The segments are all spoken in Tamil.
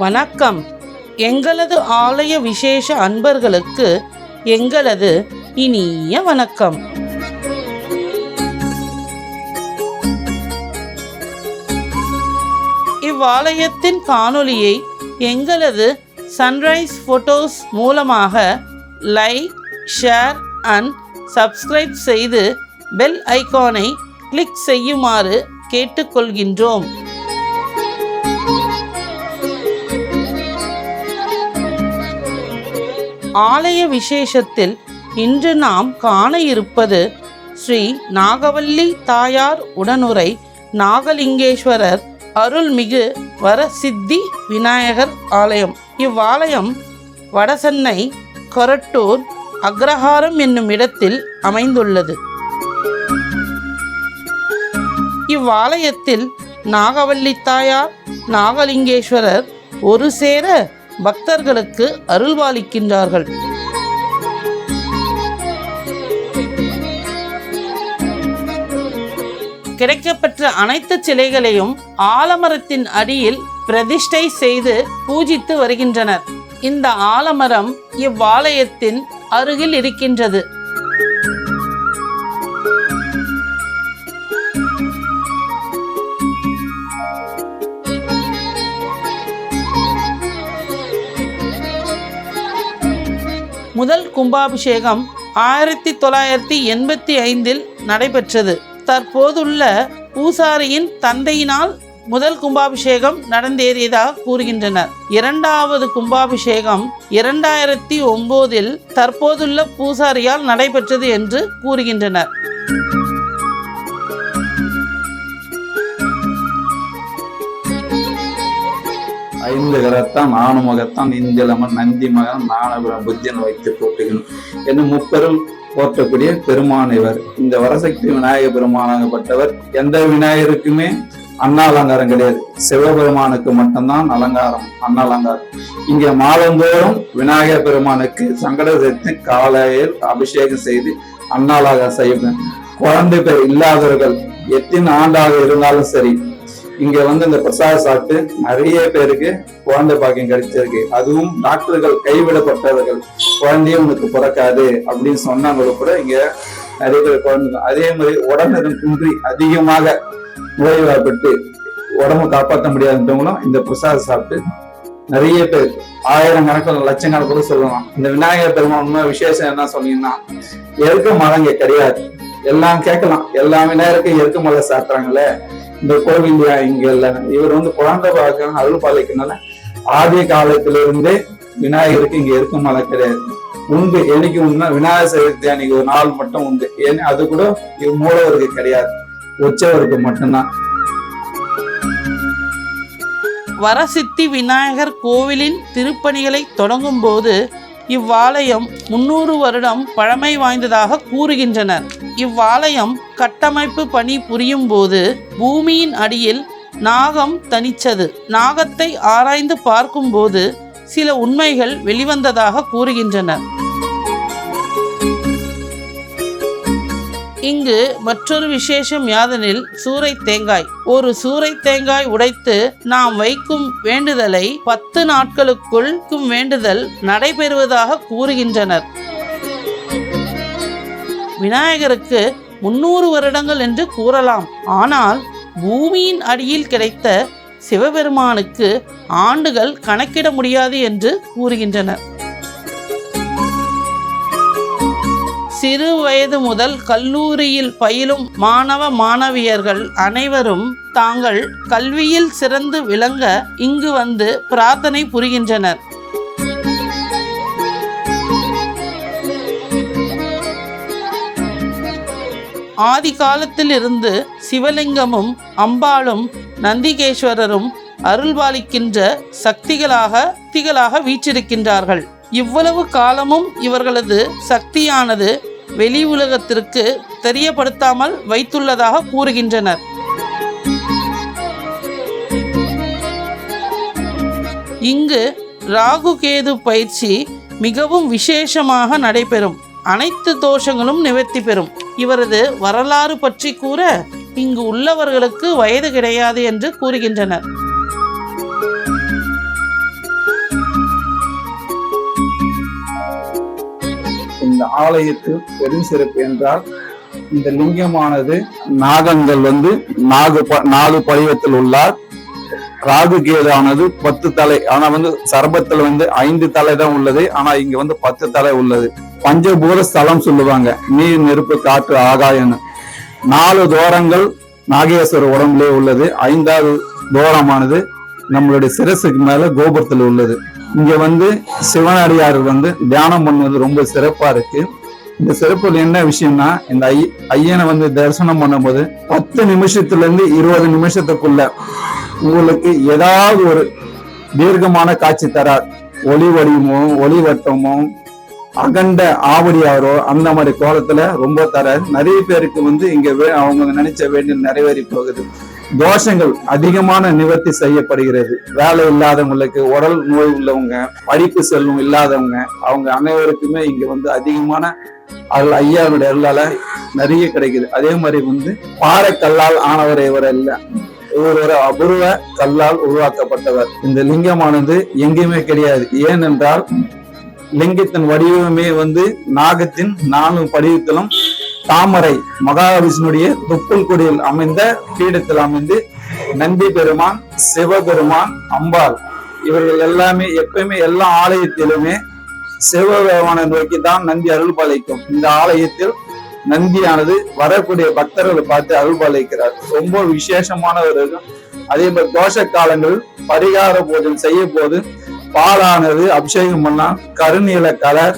வணக்கம். எங்களது ஆலய விசேஷ அன்பர்களுக்கு எங்களது இனிய வணக்கம். இவ்வாலயத்தின் காணொளியை எங்களது சன்ரைஸ் ஃபோட்டோஸ் மூலமாக லைக் ஷேர் அண்ட் சப்ஸ்கிரைப் செய்து பெல் ஐகானை கிளிக் செய்யுமாறு கேட்டுக்கொள்கின்றோம். ஆலய விசேஷத்தில் இன்று நாம் காண இருப்பது ஸ்ரீ நாகவல்லி தாயார் உடனுரை நாகலிங்கேஸ்வரர் அருள்மிகு வரசித்தி விநாயகர் ஆலயம். இவ்வாலயம் வடசென்னை கொரட்டூர் அக்ரஹாரம் என்னும் இடத்தில் அமைந்துள்ளது. இவ்வாலயத்தில் நாகவல்லி தாயார் நாகலிங்கேஸ்வரர் ஒரு சேர பக்தர்களுக்கு அருள்வாளிக்கின்றார்கள். கிடைக்கப்பெற்ற அனைத்து சிலைகளையும் ஆலமரத்தின் அடியில் பிரதிஷ்டை செய்து பூஜித்து வருகின்றனர். இந்த ஆலமரம் இவ்வாலயத்தின் அருகில் இருக்கின்றது. முதல் கும்பாபிஷேகம் ஆயிரத்தி தொள்ளாயிரத்தி எண்பத்தி ஐந்தில் நடைபெற்றது. தற்போதுள்ள பூசாரியின் தந்தையினால் முதல் கும்பாபிஷேகம் நடந்தேறியதாக கூறுகின்றனர். இரண்டாவது கும்பாபிஷேகம் இரண்டாயிரத்தி ஒம்போதில் தற்போதுள்ள பூசாரியால் நடைபெற்றது என்று கூறுகின்றனர். ஐந்து கரத்தான் நானு முகத்தான் இந்திலமன் நந்தி மகன் நானபுரம் புத்தியன் வைத்து போட்டுகணும் என்னும் முப்பெரும் போற்றக்கூடிய பெருமான் இவர். இந்த வரசக்தி விநாயக பெருமானாகப்பட்டவர். எந்த விநாயகருக்குமே அண்ணா அலங்காரம் கிடையாது. சிவபெருமானுக்கு மட்டும்தான் அலங்காரம் அண்ணா அலங்காரம். இங்க மாதந்தோறும் விநாயகர் பெருமானுக்கு சங்கட சேர்த்து காலையில் அபிஷேகம் செய்து அண்ணாளாக செய்வேன் குழந்தை பேர் இல்லாதவர்கள் எத்தனை ஆண்டாக இருந்தாலும் சரி இங்க வந்து இந்த பிரசாதம் சாப்பிட்டு நிறைய பேருக்கு குழந்தை பாக்கியம் கிடைச்சிருக்கு. அதுவும் டாக்டர்கள் கைவிடப்பட்டவர்கள். குழந்தையும் உனக்கு பிறக்காது அப்படின்னு சொன்னாங்க கூட இங்க நிறைய பேர் குழந்தை. அதே மாதிரி உடல்நலம் குன்றி அதிகமாக நோய்வாய்ப்பட்டு உடம்பு காப்பாற்ற முடியாதவங்களும் இந்த பிரசாதம் சாப்பிட்டு நிறைய பேர். ஆயிரம் கணக்கில் லட்சக்கணக்கில் கூட சொல்லலாம். இந்த விநாயகர் பெருமான் உண்மை விசேஷம் என்ன சொன்னீங்கன்னா எருக்க மரம் இங்க கிடையாது. எல்லாம் கேட்கலாம். எல்லா விநாயகருக்கும் எருக்க மலை சாப்பிட்றாங்களே இந்த கோவில் இங்கல்ல இவர் வந்து குழந்தை பார்க்க அருள் பாலிக்கனால ஆதி காலத்திலிருந்தே விநாயகருக்கு இங்க இருக்கும் மலை கிடையாது. உண்டு என்னைக்கு உண்டுனா விநாயகர் சதுர்த்தி அன்னைக்கு ஒரு நாள் மட்டும் உண்டு. ஏன்னா அது கூட இது மூலவருக்கு கிடையாது. உற்சவருக்கு மட்டும்தான். வரசித்தி விநாயகர் கோவிலின் திருப்பணிகளை தொடங்கும் போது இவ்வாலயம் முன்னூறு வருடம் பழமை வாய்ந்ததாக கூறுகின்றனர். இவ்வாலயம் கட்டமைப்பு பணி புரியும் போது பூமியின் அடியில் நாகம் தனிச்சது. நாகத்தை ஆராய்ந்து பார்க்கும்போது சில உண்மைகள் வெளிவந்ததாக கூறுகின்றனர் இங்கு மற்றொரு விசேஷம் யாதெனில் சூறை தேங்காய். ஒரு சூறை தேங்காய் உடைத்து நாம் வைக்கும் வேண்டுதலை பத்து நாட்களுக்குள் வேண்டுதல் நடைபெறுவதாக கூறுகின்றனர். விநாயகருக்கு முன்னூறு வருடங்கள் என்று கூறலாம். ஆனால் பூமியின் அடியில் கிடைத்த சிவபெருமானுக்கு ஆண்டுகள் கணக்கிட முடியாது என்று கூறுகின்றனர். சிறு வயது முதல் கல்லூரியில் பயிலும் மாணவ மாணவியர்கள் அனைவரும் தாங்கள் கல்வியில் சிறந்து விளங்க இங்கு வந்து பிரார்த்தனை புரிகின்றனர். ஆதி காலத்திலிருந்து சிவலிங்கமும் அம்பாளும் நந்திகேஸ்வரரும் அருள்பாலிக்கின்ற சக்திகளாக சக்திகளாக வீற்றிருக்கின்றார்கள். இவ்வளவு காலமும் இவர்களது சக்தியானது வெளி உலகத்திற்கு தெரியப்படுத்தாமல் வைத்துள்ளதாக கூறுகின்றனர். இங்கு ராகு கேது பயிற்சி மிகவும் விசேஷமாக நடைபெறும். அனைத்து தோஷங்களும் நிவர்த்தி பெறும். இவரது வரலாறு பற்றி கூற இங்கு உள்ளவர்களுக்கு வயது கிடையாது என்று கூறுகின்றனர். இந்த ஆலயத்தில் பெரும் சிறப்பு என்றால் இந்த லிங்கமானது நாகங்கள் வந்து நாகு நாலு படிவத்தில் உள்ளார். ராகு கேதானது பத்து தலை. ஆனா வந்து சர்பத்துல வந்து ஐந்து தலை தான் உள்ளது. ஆனா இங்க வந்து பத்து தலை உள்ளது. பஞ்சபூத ஸ்தலம் சொல்லுவாங்க. நீர் நெருப்பு காற்று ஆகாயம்னு. நாலு தோரங்கள் நாகேஸ்வரர் உடம்புலே உள்ளது. ஐந்தாவது தோரமானது நம்மளுடைய சிரசுக்கு மேல கோபுரத்துல உள்ளது. இங்க வந்து சிவனடியார் வந்து தியானம் பண்ணுவது ரொம்ப சிறப்பா இருக்கு. இந்த சிறப்புல என்ன விஷயம்னா இந்த ஐ ஐயனை வந்து தரிசனம் பண்ணும்போது பத்து நிமிஷத்துல இருந்து இருபது நிமிஷத்துக்குள்ள உங்களுக்கு ஏதாவது ஒரு தீர்க்கமான காட்சி தரார். ஒளி வடிவமோ ஒளி வட்டமும் அகண்ட ஆவடியாரோ அந்த மாதிரி கோலத்துல ரொம்ப தர நிறைய பேருக்கு வந்து இங்க அவங்க நினைச்ச வேண்டிய நிறைவேறி போகுது. தோஷங்கள் அதிகமான நிவர்த்தி செய்யப்படுகிறது. வேலை இல்லாதவங்களுக்கு உடல் நோய் உள்ளவங்க படிப்பு செல்வம் இல்லாதவங்க அவங்க அனைவருக்குமே இங்க வந்து அதிகமான அருள் ஐயாவுடைய அருளால நிறைய கிடைக்குது. அதே மாதிரி வந்து பாறை கல்லால் ஆனவர் இவர் இல்லை இவர் ஒரு அபூர்வ கல்லால் உருவாக்கப்பட்டவர். இந்த லிங்கமானது எங்கேயுமே கிடையாது. ஏனென்றால் லிங்கத்தின் வடிவமே வந்து நாகத்தின் நான்கு படிவத்திலும் தாமரை மகாவிஷ்ணுடைய தொப்புள் கொடியில் அமைந்த பீடத்தில் அமைந்து நந்தி பெருமான் சிவபெருமான் அம்பாள் இவர்கள் எல்லாமே எப்பயுமே எல்லா ஆலயத்திலுமே சிவபெருமானை நோக்கி தான் நந்தி அருள் பாலிக்கும் இந்த ஆலயத்தில் நந்தியானது வரக்கூடிய பக்தர்களை பார்த்து அருள்பாலிக்கிறார். ரொம்ப விசேஷமான ஒரு அதே மாதிரி தோஷ காலங்கள் பரிகார பூஜை செய்ய போது பாலானது அபிஷேகம் பண்ணா கருநீல கலர்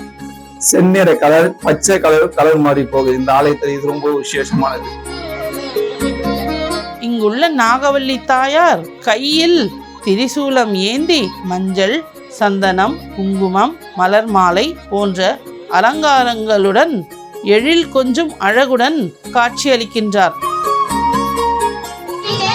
செந்நிற கலர் பச்சை கலர் கலர் மாறி போகுது. இந்த ஆலயத்தில் இது ரொம்ப விசேஷமானது. இங்குள்ள நாகவல்லி தாயார் கையில் திரிசூலம் ஏந்தி மஞ்சள் சந்தனம் குங்குமம் மலர் மாலை போன்ற அலங்காரங்களுடன் எழில் கொஞ்சம் அழகுடன் காட்சியளிக்கின்றார். இது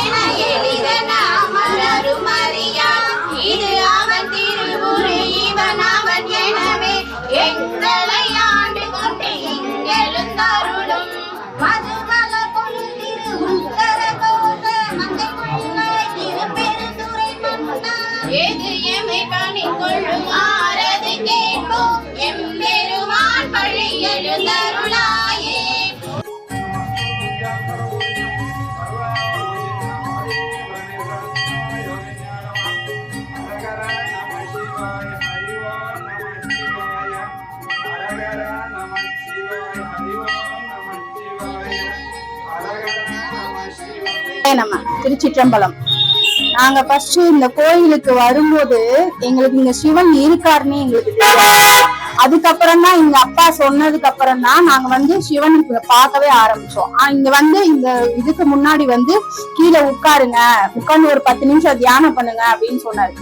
நம்ம திருச்சிற்றம்பலம். நாங்க ஃபர்ஸ்ட் இந்த கோயிலுக்கு வரும்போது எங்களுக்கு இங்க சிவன் இருக்காருன்னு எங்களுக்கு தெரியும் அதுக்கப்புறம் தான் எங்க அப்பா சொன்னதுக்கு அப்புறம் தான் நாங்க வந்து சிவனுக்கு பார்க்கவே ஆரம்பிச்சோம். இங்க வந்து இந்த இதுக்கு முன்னாடி வந்து கீழே உட்காருங்க உட்கார்ந்து ஒரு பத்து நிமிஷம் தியானம் பண்ணுங்க அப்படின்னு சொன்னாரு.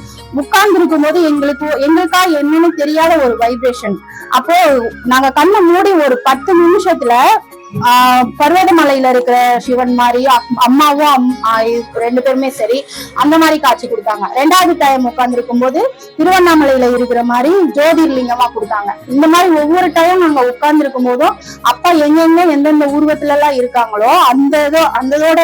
உட்கார்ந்து இருக்கும் போது எங்களுக்கு எங்களுக்கா என்னன்னு தெரியாத ஒரு வைப்ரேஷன் அப்போ நாங்க கண்ணை மூடி ஒரு பத்து நிமிஷத்துல ஆஹ் பர்வதமலையில இருக்கிற சிவன் மாதிரி அம்மாவும் ரெண்டு பேருமே சரி அந்த மாதிரி காட்சி கொடுத்தாங்க. ரெண்டாவது டைம் உட்கார்ந்து இருக்கும் போது திருவண்ணாமலையில இருக்கிற மாதிரி ஜோதிர்லிங்கமா கொடுத்தாங்க. இந்த மாதிரி ஒவ்வொரு டைம் நாங்க உட்கார்ந்து இருக்கும் போதும் அப்பா எங்கெங்க எந்தெந்த ஊர்வத்துல எல்லாம் இருக்காங்களோ அந்த இதோ அந்த இதோட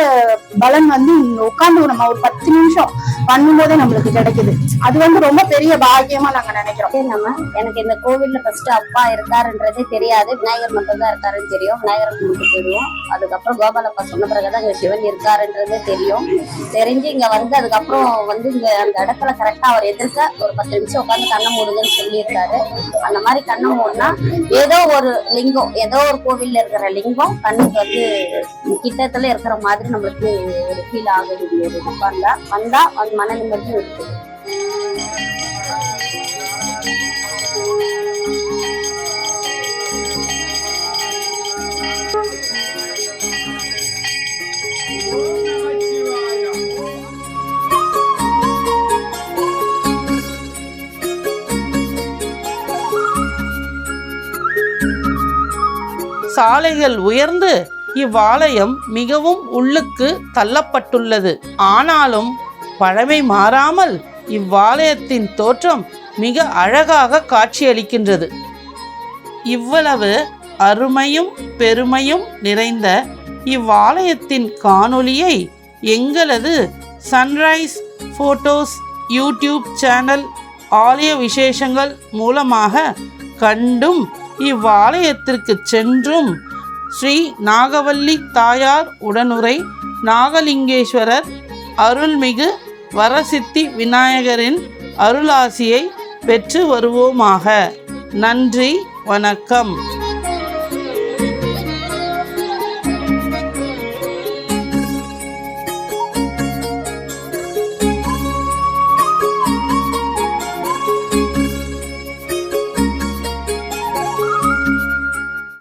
பலன் வந்து இங்க உட்கார்ந்து நம்ம ஒரு பத்து நிமிஷம் பண்ணும்போதே நம்மளுக்கு கிடைக்குது. அது வந்து ரொம்ப பெரிய பாக்கியமா நாங்க நினைக்கிறோம். நம்ம எனக்கு இந்த கோவில்ல ஃபர்ஸ்ட் அப்பா இருக்காருன்றதே தெரியாது. விநாயகர் மட்டும் தான் இருக்காருன்னு தெரியும். விநாயகர் கும்பிட்டு போயிடுவோம். அதுக்கப்புறம் கோபாலப்பா சொன்ன பிறகுதான் இங்க சிவன் இருக்காருன்றதே தெரியும். தெரிஞ்சு இங்க வந்து அதுக்கப்புறம் வந்து இங்க அந்த இடத்துல கரெக்டா அவர் எதிர்க்க ஒரு பத்து நிமிஷம் உட்காந்து கண்ணை மூடுங்கன்னு சொல்லியிருக்காரு. அந்த மாதிரி கண்ணை மூடினா ஏதோ ஒரு லிங்கம் ஏதோ ஒரு கோவில்ல இருக்கிற லிங்கம் கண்ணுக்கு வந்து கிட்டத்துல இருக்கிற மாதிரி நம்மளுக்கு ஒரு ஃபீல் ஆகுது. இங்க உட்காந்தா வந்தா அது மன நிம்மதியும் இருக்குது சாலைகள் உயர்ந்து இவ்வாலயம் மிகவும் உள்ளுக்கு தள்ளப்பட்டுள்ளது. ஆனாலும் பழமை மாறாமல் இவ்வாலயத்தின் தோற்றம் மிக அழகாக காட்சியளிக்கின்றது. இவ்வளவு அருமையும் பெருமையும் நிறைந்த இவ்வாலயத்தின் காணொளியை எங்களது சன்ரைஸ் ஃபோட்டோஸ் யூடியூப் சேனல் ஆலய விசேஷங்கள் மூலமாக கண்டும் இவ்வாலயத்திற்கு சென்றும் ஸ்ரீ நாகவல்லி தாயார் உடனுரை நாகலிங்கேஸ்வரர் அருள்மிகு வரசித்தி விநாயகரின் அருளாசியை பெற்று வருவோமாக. நன்றி வணக்கம்.